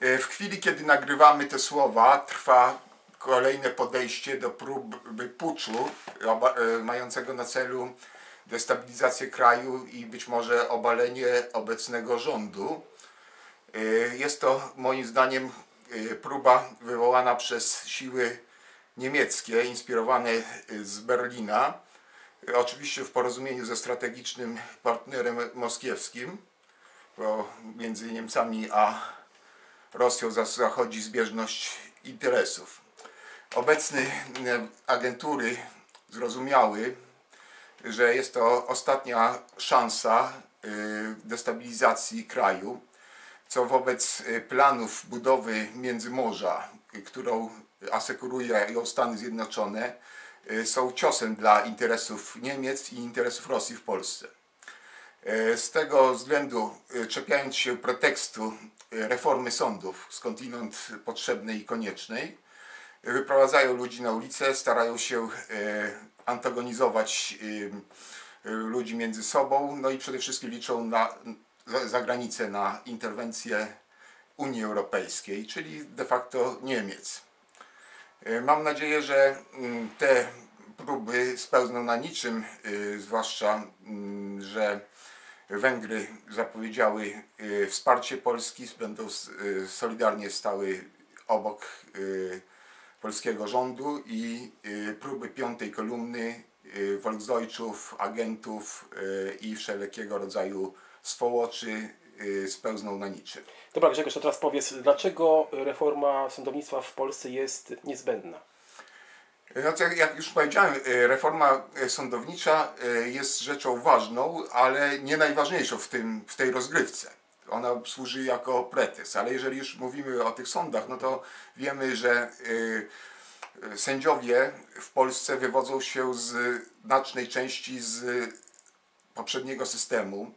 W chwili, kiedy nagrywamy te słowa, trwa kolejne podejście do próby puczu mającego na celu destabilizację kraju i być może obalenie obecnego rządu. Jest to moim zdaniem próba wywołana przez siły niemieckie, inspirowane z Berlina, oczywiście w porozumieniu ze strategicznym partnerem moskiewskim, bo między Niemcami a Rosją zachodzi zbieżność interesów. Obecne agentury zrozumiały, że jest to ostatnia szansa destabilizacji kraju, co wobec planów budowy Międzymorza, którą asekurują Stany Zjednoczone, są ciosem dla interesów Niemiec i interesów Rosji w Polsce. Z tego względu, czepiając się pretekstu reformy sądów, skądinąd potrzebnej i koniecznej, wyprowadzają ludzi na ulicę, starają się antagonizować ludzi między sobą, no i przede wszystkim liczą na, za granicę na interwencję Unii Europejskiej, czyli de facto Niemiec. Mam nadzieję, że te próby spełzną na niczym, zwłaszcza, że Węgry zapowiedziały wsparcie Polski, będą solidarnie stały obok polskiego rządu i próby piątej kolumny Volksdeutschów, agentów i wszelkiego rodzaju swołoczy spełzną na niczym. Dobra Grzegorz, to teraz powiedz, dlaczego reforma sądownictwa w Polsce jest niezbędna? No to jak już powiedziałem, reforma sądownicza jest rzeczą ważną, ale nie najważniejszą w, tym, w tej rozgrywce. Ona służy jako pretekst, ale jeżeli już mówimy o tych sądach, no to wiemy, że sędziowie w Polsce wywodzą się z znacznej części z poprzedniego systemu.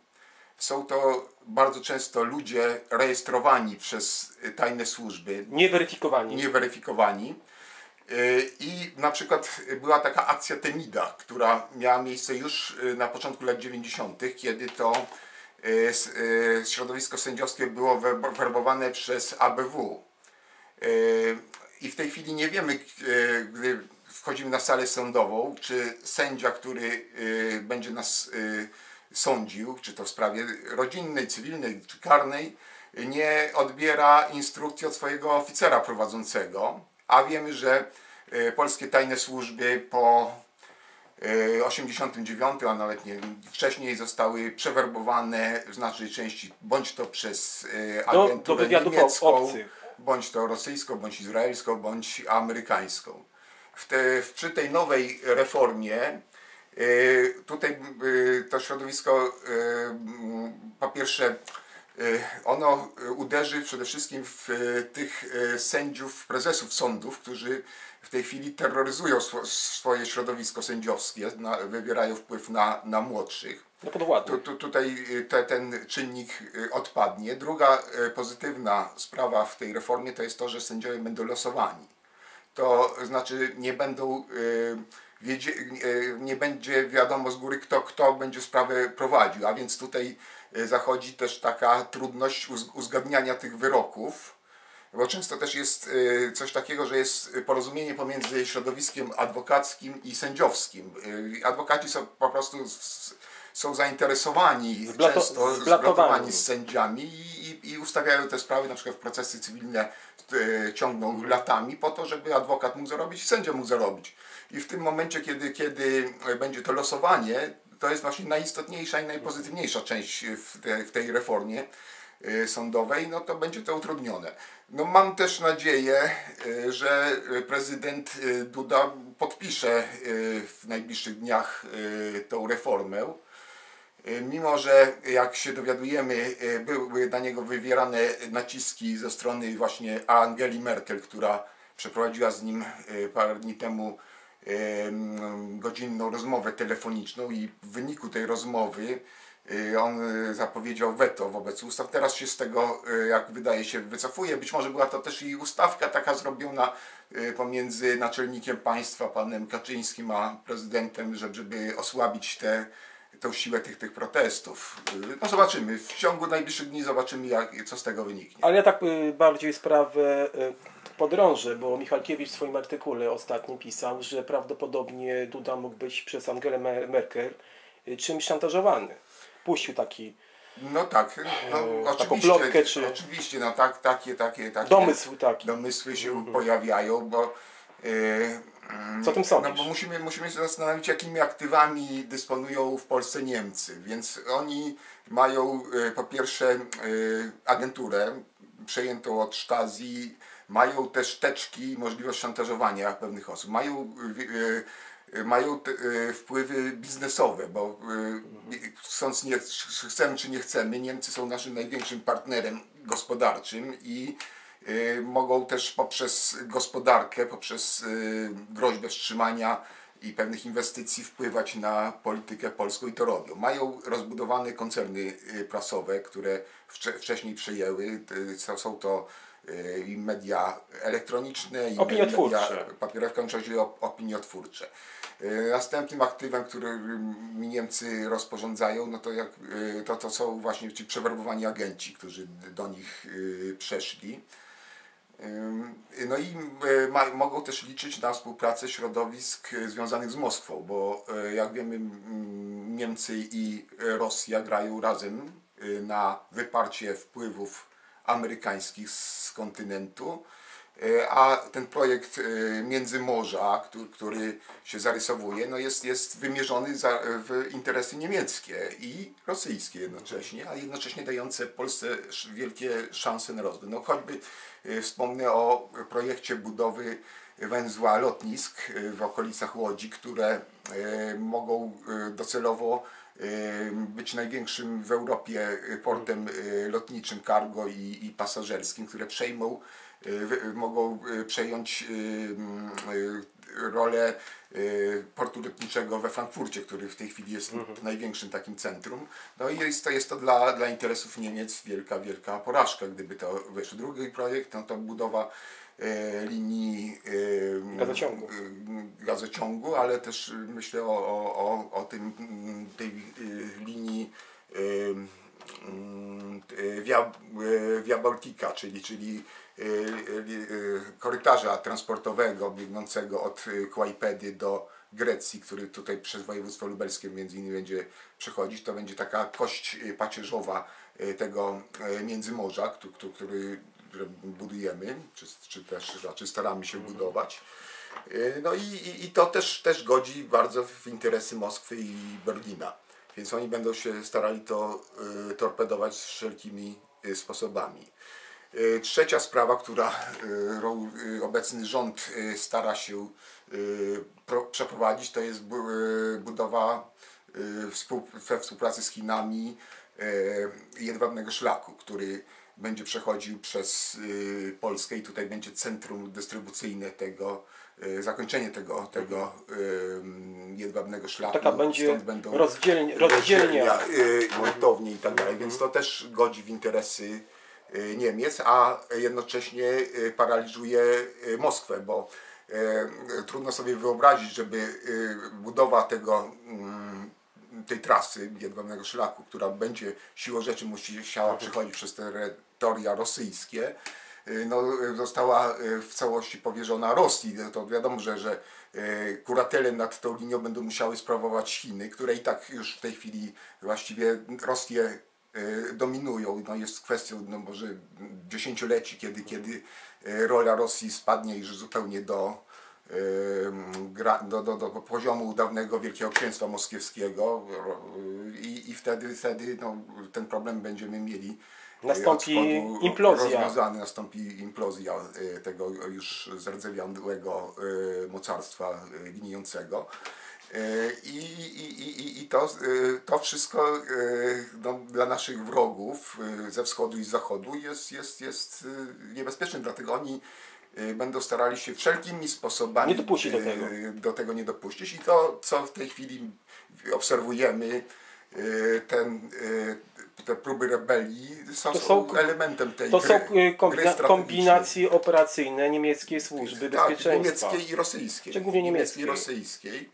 Są to bardzo często ludzie rejestrowani przez tajne służby. Nieweryfikowani. Nieweryfikowani. I na przykład była taka akcja Temida, która miała miejsce już na początku lat 90., kiedy to środowisko sędziowskie było werbowane przez ABW. I w tej chwili nie wiemy, gdy wchodzimy na salę sądową, czy sędzia, który będzie nas sądził, czy to w sprawie rodzinnej, cywilnej, czy karnej, nie odbiera instrukcji od swojego oficera prowadzącego, a wiemy, że polskie tajne służby po 89, a nawet nie wcześniej zostały przewerbowane w znacznej części bądź to przez agenturę do, do niemiecką, obcych. bądź to rosyjską, bądź izraelską, bądź amerykańską. W te, w, przy tej nowej reformie tutaj to środowisko po pierwsze ono uderzy przede wszystkim w tych sędziów, prezesów sądów, którzy w tej chwili terroryzują swoje środowisko sędziowskie, wywierają wpływ na, na młodszych. No podładnie. Tu, tu, tutaj te, ten czynnik odpadnie. Druga pozytywna sprawa w tej reformie to jest to, że sędziowie będą losowani. To znaczy nie będą wiedzie, nie będzie wiadomo z góry, kto, kto będzie sprawę prowadził, a więc tutaj zachodzi też taka trudność uzgadniania tych wyroków, bo często też jest coś takiego, że jest porozumienie pomiędzy środowiskiem adwokackim i sędziowskim. Adwokaci są po prostu są zainteresowani Zblato- często zblatowani z sędziami i, i, i ustawiają te sprawy, na przykład w procesy cywilne e, ciągną latami po to, żeby adwokat mógł zarobić, sędzia mógł zarobić. I w tym momencie, kiedy, kiedy będzie to losowanie, to jest właśnie najistotniejsza i najpozytywniejsza część w, te, w tej reformie e, sądowej, no to będzie to utrudnione. No mam też nadzieję, e, że prezydent e, Duda podpisze e, w najbliższych dniach e, tą reformę. E, Mimo, że jak się dowiadujemy, e, były na niego wywierane naciski ze strony właśnie Angeli Merkel, która przeprowadziła z nim e, parę dni temu godzinną rozmowę telefoniczną i w wyniku tej rozmowy on zapowiedział weto wobec ustaw. Teraz się z tego, jak wydaje się, wycofuje. Być może była to też i ustawka taka zrobiona pomiędzy naczelnikiem państwa, panem Kaczyńskim, a prezydentem, żeby osłabić te tą siłę tych, tych protestów. Y, No zobaczymy, w ciągu najbliższych dni zobaczymy, jak, co z tego wyniknie. Ale ja tak y, bardziej sprawę y, podrążę, bo Michalkiewicz w swoim artykule ostatnim pisał, że prawdopodobnie Duda mógł być przez Angelę Mer- Merkel czymś szantażowany. Puścił taki No tak, no, E, oczywiście, plotkę, czy- oczywiście, no tak, takie, takie, takie domysł taki. domysły się pojawiają, bo Co o tym no sądzisz? bo musimy, musimy się zastanowić, jakimi aktywami dysponują w Polsce Niemcy. Więc oni mają e, po pierwsze e, agenturę przejętą od Stasi, mają też teczki, możliwość szantażowania pewnych osób, mają, mają te, e, wpływy biznesowe, bo e, chcąc nie, chcemy czy nie chcemy, Niemcy są naszym największym partnerem gospodarczym i mogą też poprzez gospodarkę, poprzez y, groźbę wstrzymania i pewnych inwestycji wpływać na politykę polską i to robią. Mają rozbudowane koncerny y, prasowe, które wcze- wcześniej przejęły. Y, Są to y, i media elektroniczne i media papierowe, op- opiniotwórcze. Y, Następnym aktywem, którym Niemcy rozporządzają, no to, jak, y, to, to są właśnie ci przewerbowani agenci, którzy do nich y, przeszli. No i y, ma, mogą też liczyć na współpracę środowisk y, związanych z Moskwą, bo y, jak wiemy Niemcy i Rosja grają razem na wyparcie wpływów amerykańskich z kontynentu, a ten projekt y, Międzymorza, który, który się zarysowuje, no jest, jest wymierzony za, w interesy niemieckie i rosyjskie jednocześnie, a jednocześnie dające Polsce wielkie szanse na rozwój. No choćby y, wspomnę o projekcie budowy węzła lotnisk w okolicach Łodzi, które mogą docelowo być największym w Europie portem lotniczym cargo i, i pasażerskim, które przejmą, mogą y, przejąć y, mm, y, rolę y, portu lotniczego we Frankfurcie, który w tej chwili jest największym takim centrum. No i jest to, jest to dla, dla interesów Niemiec wielka, wielka porażka, gdyby to wyszło. Drugi projekt no to budowa linii e, Gazociągu. e, gazociągu, ale też myślę o, o, o, tym, mm, tej linii mm, Via, Via Baltica, czyli, czyli korytarza transportowego biegnącego od Kłajpedy do Grecji, który tutaj przez województwo lubelskie między innymi będzie przechodzić. To będzie taka kość e, pacierzowa tego Międzymorza, który, budujemy, czy, czy też raczej staramy się budować. E, No i, i, i to też, też godzi bardzo w interesy Moskwy i Berlina. Więc oni będą się starali to y, torpedować wszelkimi y, sposobami. Y, Trzecia sprawa, która ro- y, obecny rząd stara się pro, przeprowadzić, to jest bu, budowa we współpracy z Chinami jedwabnego szlaku, który będzie przechodził przez Polskę i tutaj będzie centrum dystrybucyjne tego, zakończenie tego, tego jedwabnego szlaku. Taka będzie Stąd będą rozdzielnia, rozdzielnia. montownie i tak dalej, więc to też godzi w interesy Niemiec, a jednocześnie y, paraliżuje y, Moskwę, bo y, trudno sobie wyobrazić, żeby y, budowa tego mm, tej trasy jedwabnego szlaku, która będzie siłą rzeczy musiała przechodzić przez terytoria rosyjskie, y, no, y, została y, w całości powierzona Rosji. No To wiadomo, że, że y, kuratelę nad tą linią będą musiały sprawować Chiny, które i tak już w tej chwili właściwie Rosję y, dominują. No jest kwestią no może dziesięcioleci, kiedy, kiedy y, rola Rosji spadnie już zupełnie do, gra- do, do, do poziomu dawnego Wielkiego Księstwa Moskiewskiego i, i wtedy, wtedy no, ten problem będziemy mieli Nastąpi implozja. rozwiązany, nastąpi implozja tego już zardzewiałego mocarstwa gnijącego. Y, I, i, i, i to, y, to wszystko y, no, dla naszych wrogów ze wschodu i z zachodu jest, jest, jest niebezpieczne, dlatego oni będą starali się wszelkimi sposobami do tego. do tego nie dopuścić. I to, co w tej chwili obserwujemy, ten, te próby rebelii są, są elementem tej To gry, są kombina- kombinacje operacyjne niemieckiej służby Tak, bezpieczeństwa. niemieckiej i rosyjskiej. Czy głównie Niemieckiej i niemieckiej. rosyjskiej.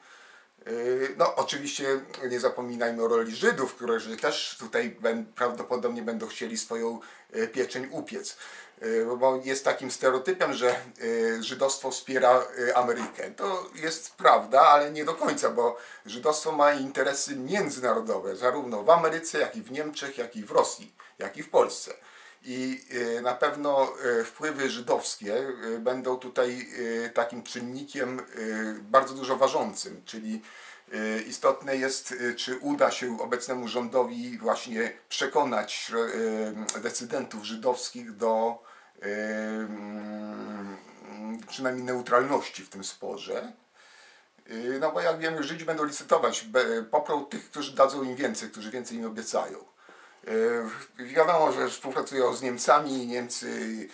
Yy, No, oczywiście nie zapominajmy o roli Żydów, którzy też tutaj prawdopodobnie będą chcieli swoją e, pieczeń upiec. E, Bo jest takim stereotypem, że żydostwo wspiera Amerykę. To jest prawda, ale nie do końca, bo żydostwo ma interesy międzynarodowe, zarówno w Ameryce, jak i w Niemczech, jak i w Rosji, jak i w Polsce. I e, na pewno e, wpływy żydowskie e, będą tutaj takim czynnikiem bardzo dużo ważącym, czyli istotne jest, czy uda się obecnemu rządowi właśnie przekonać decydentów żydowskich do mm, przynajmniej neutralności w tym sporze. No bo jak wiemy, Żydzi będą licytować, poprą tych, którzy dadzą im więcej, którzy więcej im obiecają. Y, Wiadomo, że współpracują z Niemcami, Niemcy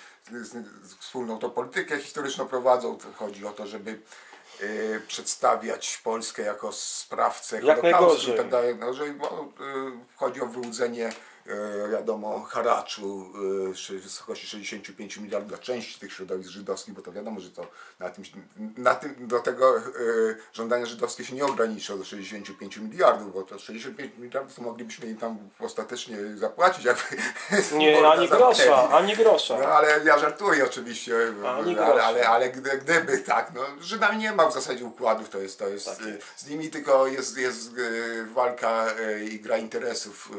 wspólną tą politykę historyczną prowadzą. Chodzi o to, żeby y, przedstawiać Polskę jako sprawcę Jak Holokaustu i tak dalej. No, że, bo, y, chodzi o wyłudzenie wiadomo, haraczu szy- w wysokości 65 miliardów dla części tych środowisk żydowskich, bo to wiadomo, że to na tym, na tym do tego y, żądania żydowskie się nie ograniczą do 65 miliardów, bo to 65 miliardów to moglibyśmy im tam ostatecznie zapłacić, jakby Nie, ani grosza, ani grosza. No ale ja żartuję oczywiście, Ani ale, grosza. ale, ale gdy, gdyby tak, no Żydami nie ma w zasadzie układów, to jest, to jest, Tak jest. z nimi tylko jest, jest walka i gra interesów.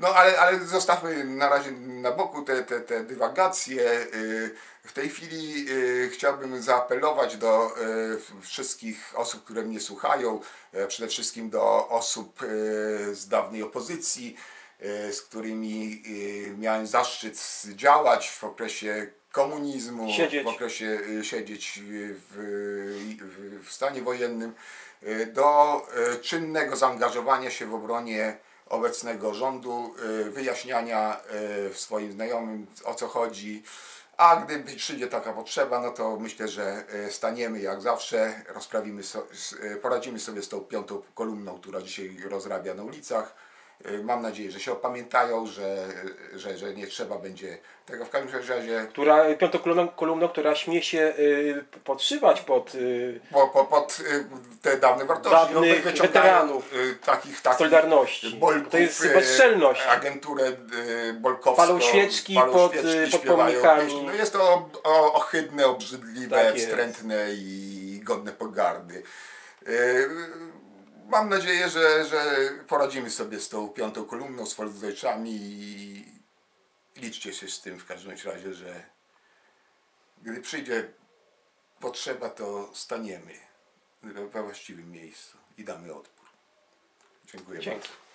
No ale, ale zostawmy na razie na boku te, te, te dywagacje. y. W tej chwili y, chciałbym zaapelować do y, wszystkich osób, które mnie słuchają, przede wszystkim do osób z dawnej opozycji, z którymi miałem zaszczyt działać w okresie komunizmu, Siedzieć. w okresie siedzieć w, w, w stanie wojennym, do czynnego zaangażowania się w obronie obecnego rządu, y, wyjaśniania y, swoim znajomym o co chodzi. A gdyby przyjdzie taka potrzeba, no to myślę, że y, staniemy jak zawsze, rozprawimy so, poradzimy sobie z tą piątą kolumną, która dzisiaj rozrabia na ulicach. Y, Mam nadzieję, że się opamiętają, że, że, że nie trzeba będzie tego. W każdym razie Która, piątą kolumną, kolumną, która śmie się y, podszywać pod y, po, po, pod y, te dawne wartości. Dawnych wy- wyciągają, weteranów y, takich, takich Solidarności. Bolków, To jest y, bezczelność. Agenturę y, bolkowską. Palą świeczki palą pod, świeczki, y, pod śpiewają pomnikami. No jest to o, o, ohydne, obrzydliwe, Tak wstrętne i godne pogardy. Y, Mam nadzieję, że, że poradzimy sobie z tą piątą kolumną, z Volksdeutschami i liczcie się z tym w każdym razie, że gdy przyjdzie potrzeba, to staniemy we właściwym miejscu i damy odpór. Dziękuję Dzięki. bardzo.